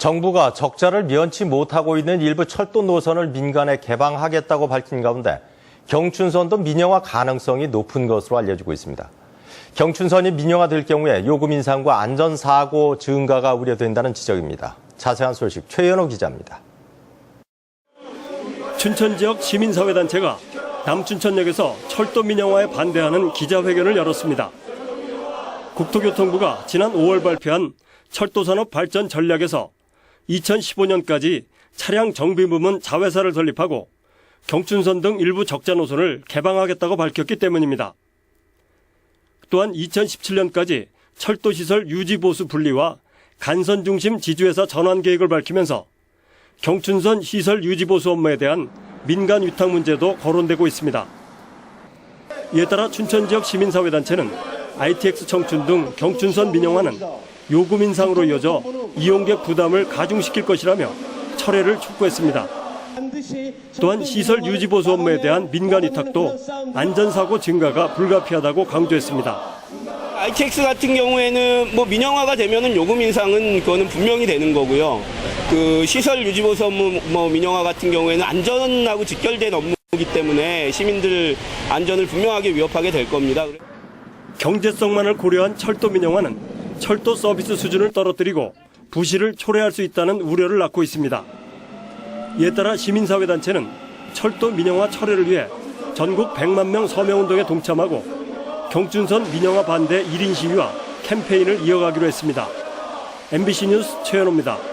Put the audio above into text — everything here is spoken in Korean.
정부가 적자를 면치 못하고 있는 일부 철도 노선을 민간에 개방하겠다고 밝힌 가운데 경춘선도 민영화 가능성이 높은 것으로 알려지고 있습니다. 경춘선이 민영화될 경우에 요금 인상과 안전사고 증가가 우려된다는 지적입니다. 자세한 소식 최연호 기자입니다. 춘천 지역 시민사회단체가 남춘천역에서 철도 민영화에 반대하는 기자회견을 열었습니다. 국토교통부가 지난 5월 발표한 철도산업 발전 전략에서 2015년까지 차량 정비 부문 자회사를 설립하고 경춘선 등 일부 적자 노선을 개방하겠다고 밝혔기 때문입니다. 또한 2017년까지 철도시설 유지보수 분리와 간선 중심 지주회사 전환 계획을 밝히면서 경춘선 시설 유지보수 업무에 대한 민간 위탁 문제도 거론되고 있습니다. 이에 따라 춘천 지역 시민사회단체는 ITX 청춘 등 경춘선 민영화는 요금 인상으로 이어져 이용객 부담을 가중시킬 것이라며 철회를 촉구했습니다. 또한 시설 유지 보수 업무에 대한 민간 위탁도 안전사고 증가가 불가피하다고 강조했습니다. ITX 같은 경우에는 뭐 민영화가 되면은 요금 인상은 그거는 분명히 되는 거고요. 그 시설 유지 보수 업무 뭐 민영화 같은 경우에는 안전하고 직결된 업무이기 때문에 시민들 안전을 분명하게 위협하게 될 겁니다. 경제성만을 고려한 철도 민영화는 철도 서비스 수준을 떨어뜨리고 부실을 초래할 수 있다는 우려를 낳고 있습니다. 이에 따라 시민사회단체는 철도 민영화 철회를 위해 전국 100만 명 서명운동에 동참하고 경춘선 민영화 반대 1인 시위와 캠페인을 이어가기로 했습니다. MBC 뉴스 최현호입니다.